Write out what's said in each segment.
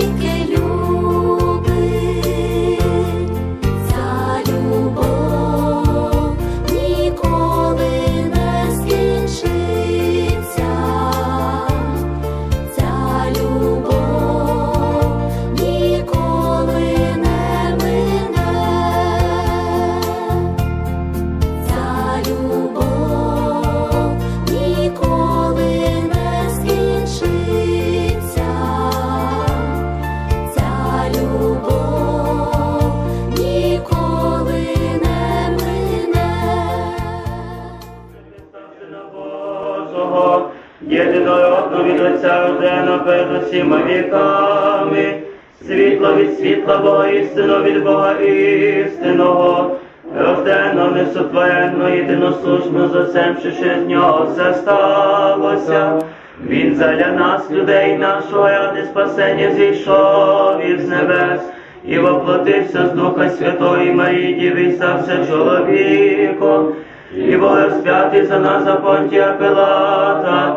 навіки любі. Рождено перед усіма віками, світло від світла Бога істину від Бога істинного, рождено несотворенно, єдиносушно з Отцем, що ще з нього все сталося. Він заля нас, людей нашого, ради спасення зійшов із небес, і воплотився з Духа Святої Марії, Діви, і стався чоловіком, і був розп'ятий за нас за понтія Пилата,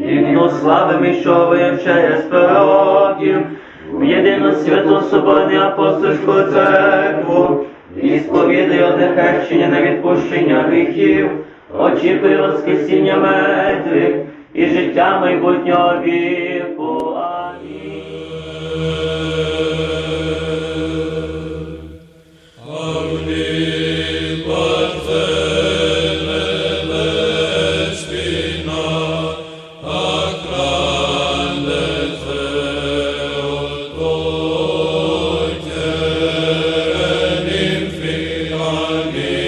віно славим, що ви через пророків, в єдину святу соборну апостольську церкву, і сповідає одне на відпущення гріхів, очікує воскресіння мертвих і життя майбутнього віку. me.